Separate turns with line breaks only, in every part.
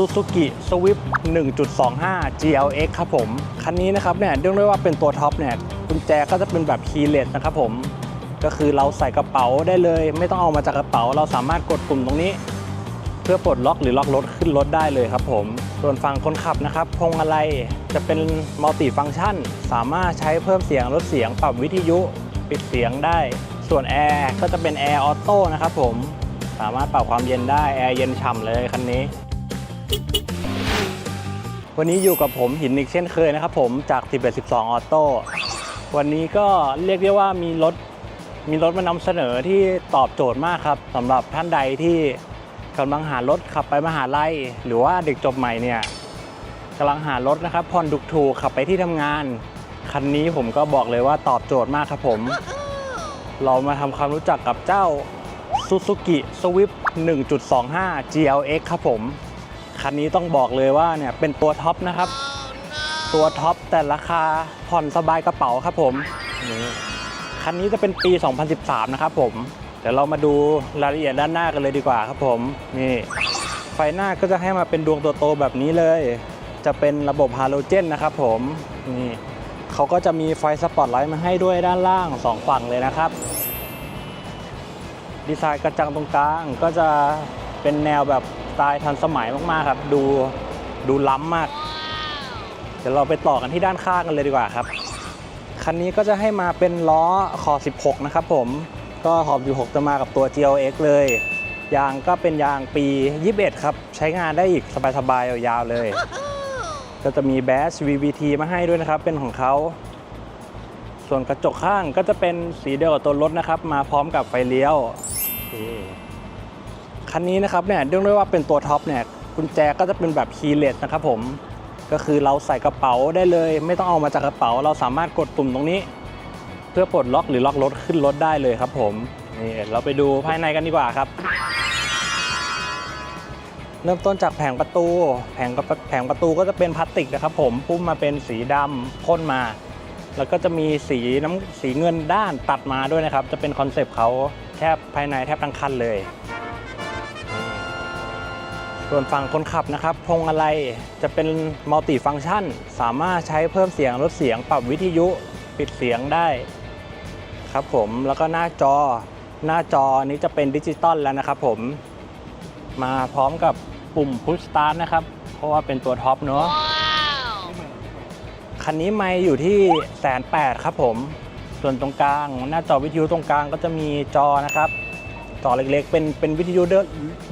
Suzuki Swift 1.25 GLX ครับผม คันนี้นะครับเนี่ยเรียกได้ว่าเป็นตัวท็อปเนี่ยกุญแจก็จะเป็นแบบคีย์เลสนะครับผม ก็คือเราใส่กระเป๋าได้เลย ไม่ต้องเอามาจากกระเป๋า เราสามารถกดปุ่มตรงนี้ เพื่อปลดล็อกหรือล็อกรถขึ้นรถได้เลยครับผม ส่วนฝั่งคนขับนะครับพวงมาลัยจะเป็นมัลติฟังก์ชัน สามารถใช้เพิ่มเสียงลดเสียงปรับวิทยุปิดเสียงได้ ส่วนแอร์ก็จะเป็นแอร์ออโต้นะครับผมสามารถปรับความเย็นได้ แอร์เย็นฉ่ำเลยคันนี้ วันนี้อยู่กับผมหินอีกเช่นเคยนะครับผมจาก1112ออโต้วันนี้ก็เรียกได้ว่ามีรถมีรถมานำเสนอที่ตอบโจทย์มากครับสำหรับท่านใดที่กำลังหารถขับไปมหาลัย หรือว่าเด็กจบใหม่เนี่ยกำลังหารถนะครับผ่อนดุกถูกขับไปที่ทำงาน คันนี้ผมก็บอกเลยว่าตอบโจทย์มากครับผม เรามาทำความรู้จักกับเจ้า Suzuki Swift 1.25 GLX ครับผม คันนี้ต้องบอกเลยว่าเนี่ยเป็นตัวท็อปนะครับ ตัวท็อปแต่ราคาผ่อนสบายกระเป๋าครับผมคันนี้จะเป็นปี 2013 นะครับผม เดี๋ยวเรามาดูรายละเอียดด้านหน้ากันเลยดีกว่าครับผมนี่ไฟหน้าก็จะให้มาเป็นดวงตัวโตแบบนี้เลย จะเป็นระบบฮาโลเจนนะครับผมนี่เขาก็จะมีไฟสปอตไลท์มาให้ด้วยด้านล่างสองฝั่งเลยนะครับดีไซน์กระจังตรงกลางก็จะเป็นแนวแบบ ไตล์ทันสมัยมากๆครับ ดูดูล้ำมาก เดี๋ยวเราไปต่อกันที่ด้านข้างกันเลยดีกว่าครับ คันนี้ก็จะให้มาเป็นล้อขอบ16 นะครับผม ก็ขอบ 16 จะมากับตัว GLX เลย ยางก็เป็นยางปี 21 ครับ ใช้งานได้อีกสบายๆ ยาวๆ เลย ก็จะมีแบช VVT มาให้ด้วยนะครับ เป็นของเขาส่วนกระจกข้างก็จะเป็นสีเดียวกับตัวรถนะครับ มาพร้อมกับไฟเลี้ยว คันนี้นะครับเนี่ยเรียกได้ว่าเป็นตัวท็อปเนี่ยกุญแจก็จะเป็นแบบคีย์เลสนะครับผมก็คือเราใส่กระเป๋าได้เลย ไม่ต้องเอามาจากกระเป๋า เราสามารถกดปุ่มตรงนี้ เพื่อปลดล็อกหรือล็อกรถขึ้นรถได้เลยครับผมนี่เราไปดูภายในกันดีกว่าครับ เริ่มต้นจากแผงประตู แผงกับแผงประตูก็จะเป็นพลาสติกนะครับ ผมปุ้มมาเป็นสีดำพ่นมา แล้วก็จะมีสีน้ำสีเงินด้านตัดมาด้วยนะครับ จะเป็นคอนเซปต์เขาแทบภายในแทบทั้งคันเลย ส่วนฝั่งคนขับนะครับพวงมาลัยจะเป็นมัลติฟังก์ชัน สามารถใช้เพิ่มเสียงลดเสียงปรับวิทยุปิดเสียงได้ครับผมแล้วก็หน้าจอหน้าจอนี้จะเป็นดิจิตอลแล้วนะครับผมมาพร้อมกับปุ่มพุชสตาร์ทนะครับ เพราะว่าเป็นตัวท็อปเนอะคันนี้ไม่อยู่ที่แสนแปดครับผม ส่วนตรงกลาง หน้าจอวิทยุตรงกลางก็จะมีจอนะครับ จอเล็กๆ เป็นเป็นวิทยุเดิม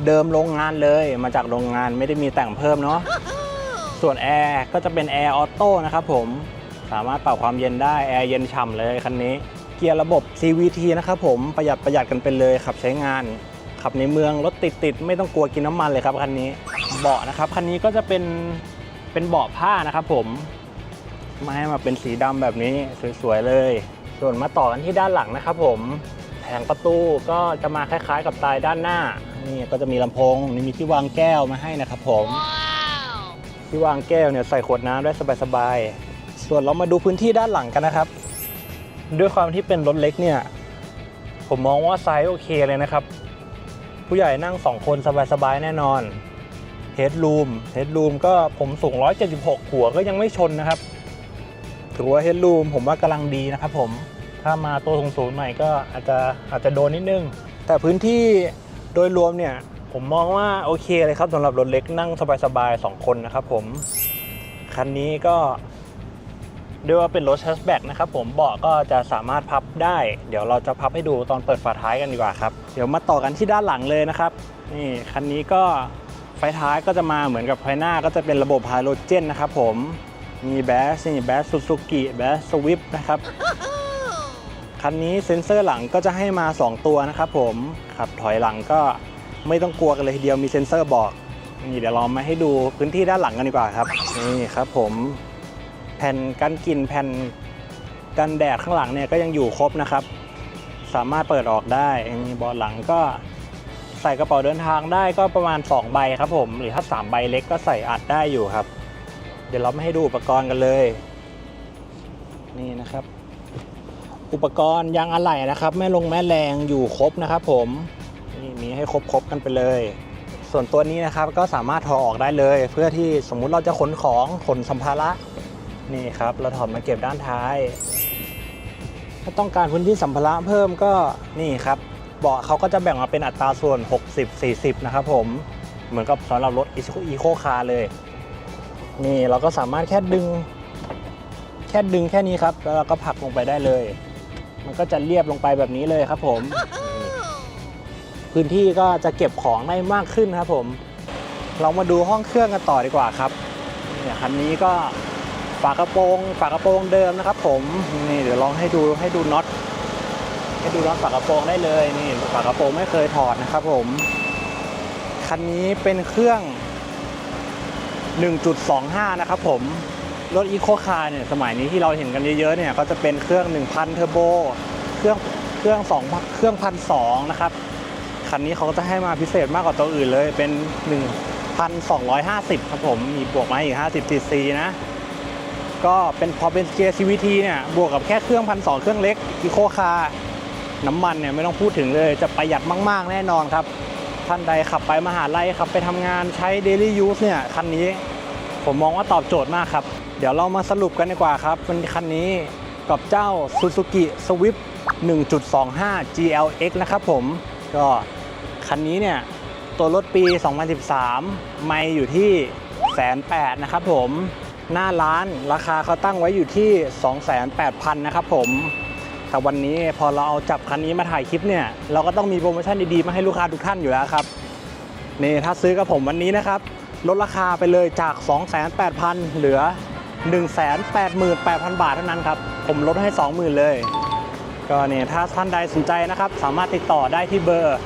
เดิมโรงงานเลย มาจากโรงงานไม่ได้มีแต่งเพิ่มเนาะส่วนแอร์ก็จะเป็นแอร์ออโต้นะครับผมสามารถปรับความเย็นได้แอร์เย็นฉ่ำเลยคันนี้ เกียร์ระบบ CVT นะครับผมประหยัดประหยัดกันไปเลยขับใช้งาน ขับในเมืองรถติดติดๆไม่ต้องกลัวกินน้ำมันเลยครับคันนี้เบาะนะครับคันนี้ก็จะเป็นเป็นเบาะผ้านะครับผมมาให้มาเป็นสีดำแบบนี้สวยๆเลย ส่วนมาต่อกันที่ด้านหลังนะครับผมแผงประตูก็จะมาคล้ายๆ กับสไตล์ด้านหน้านี่ก็จะมีลำโพงนี่มีที่วางแก้วมาให้นะครับผม ที่วางแก้วเนี่ยใส่ขวดน้ำได้สบายๆ ส่วนเรามาดูพื้นที่ด้านหลังกันนะครับ ด้วยความที่เป็นรถเล็กเนี่ยผมมองว่าไซส์โอเคเลยนะครับ ผู้ใหญ่นั่ง 2 คนสบายๆ แน่นอนเฮดรูมเฮดรูมก็ผมสูง 176 หัวก็ยังไม่ชนนะครับ ถือว่าเฮดรูมผมว่ากำลังดีนะครับผม ถ้ามาตัวสูงๆหน่อยก็อาจจะอาจจะโดนนิดนึง แต่พื้นที่โดยรวมเนี่ย ผมมองว่าโอเคเลยครับสำหรับรถเล็กนั่งสบายๆ 2 คนนะครับผม คันนี้ก็ด้วยว่าเป็นรถแฮชแบ็กนะครับผมเบาะก็จะสามารถพับได้ เดี๋ยวเราจะพับให้ดูตอนเปิดฝาท้ายกันดีกว่าครับ เดี๋ยวมาต่อกันที่ด้านหลังเลยนะครับ นี่คันนี้ก็ไฟท้ายก็จะมาเหมือนกับไฟหน้าก็จะเป็นระบบไฮโดรเจนนะครับผมมีแบสนี่แบสซูซูกิแบสสวิฟนะครับ คันนี้เซ็นเซอร์หลังก็จะให้มา 2 ตัวนะครับผมขับถอยหลังก็ไม่ต้องกลัวกันเลยทีเดียวมีเซ็นเซอร์บอกนี่เดี๋ยวเรามาให้ดูพื้นที่ด้านหลังกันดีกว่าครับนี่ครับผมแผ่นกันกลิ่นแผ่นกันแดดข้างหลังเนี่ยก็ยังอยู่ครบนะครับ สามารถเปิดออกได้มีเบอลหลังก็ใส่กระเป๋าเดินทางได้ก็ประมาณ 2 ใบครับผม หรือถ้า 3 ใบเล็กก็ใส่อัดได้อยู่ครับ เดี๋ยวเรามาให้ดูอุปกรณ์กันเลย นี่นะครับ อุปกรณ์ยางอะไหล่นะครับ แม่ลงแม่แรงอยู่ครบนะครับ ผมนี่มีให้ครบๆกันไปเลย ส่วนตัวนี้นะครับก็สามารถถอดออกได้เลย เพื่อที่สมมุติเราจะขนของขนสัมภาระนี่ครับ เราถอดมาเก็บด้านท้าย ถ้าต้องการพื้นที่สัมภาระเพิ่มก็นี่ครับเบาะเขาก็จะแบ่งมาเป็นอัตราส่วน 60-40 นะครับผมเหมือนกับสำหรับรถอีโคคาร์เลย นี่เราก็สามารถแค่ดึง แค่ดึงแค่นี้ครับ แล้วเราก็ผลักลงไปได้เลย มันก็จะเรียบลงไปแบบนี้เลยครับผม พื้นที่ก็จะเก็บของได้มากขึ้นครับผม เรามาดูห้องเครื่องกันต่อดีกว่าครับเนี่ยคันนี้ก็ฝากระโปรงฝากระโปรงเดิมนะครับ ผมนี่เดี๋ยวลองให้ดูให้ดูน็อตให้ดูน็อตฝากระโปรงได้เลยนี่ฝากระโปรงไม่เคยถอดนะครับ ผมคันนี้เป็นเครื่อง 1.25 นะครับผม รถอีโคคาร์เนี่ยสมัยนี้ที่เราเห็นกันเยอะๆเนี่ยก็จะเป็นเครื่อง 1,000เทอร์โบเครื่องเครื่อง2เครื่องพันสนะครับคันนี้เขาก็จะให้มาพิเศษมากกว่าตัวอื่นเลยเป็น 1,250 ครับผมมีบวกมาอีก 50 cc นะก็เป็นพอเป็นเกียร์ CVT เนี่ยบวกกับแค่เครื่องพันสเครื่องเล็กอีโคคาร์น้ำมันเนี่ยไม่ต้องพูดถึงเลยจะประหยัดมาก ๆ แน่นอนครับ ท่านใดขับไปมหาลัยขับไปทำงานใช้ daily use เนี่ยคันนี้ผมมองว่าตอบโจทย์มากครับ เดี๋ยวเรามาสรุปกันดีกว่าครับเป็นคันนี้กับเจ้า Suzuki Swift 1.25 GLX นะครับผม ก็คันนี้เนี่ยตัวรถปี 2013 ไม่อยู่ที่แสนแปดนะครับผม หน้าร้านราคาเขาตั้งไว้อยู่ที่28,000 นะครับผมแต่วันนี้พอเราเอาจับคันนี้มาถ่ายคลิปเนี่ย เราก็ต้องมีโปรโมชั่นดีๆ มาให้ลูกค้าทุกท่านอยู่แล้วครับ นี่ถ้าซื้อกับผมวันนี้นะครับ ลดราคาไปเลยจาก28,000 เหลือ 188,000 บาทเท่านั้นครับ ผมลดให้ 20,000 เลย ก็เนี่ยถ้าท่านใดสนใจนะครับ สามารถติดต่อได้ที่เบอร์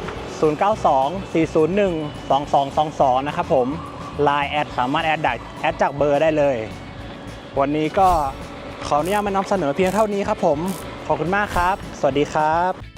0924012222 นะครับผม Line แอดสามารถแอดได้แอดจากเบอร์ได้เลย วันนี้ก็ขออนุญาตมานำเสนอเพียงเท่านี้ครับผม ขอบคุณมากครับ สวัสดีครับ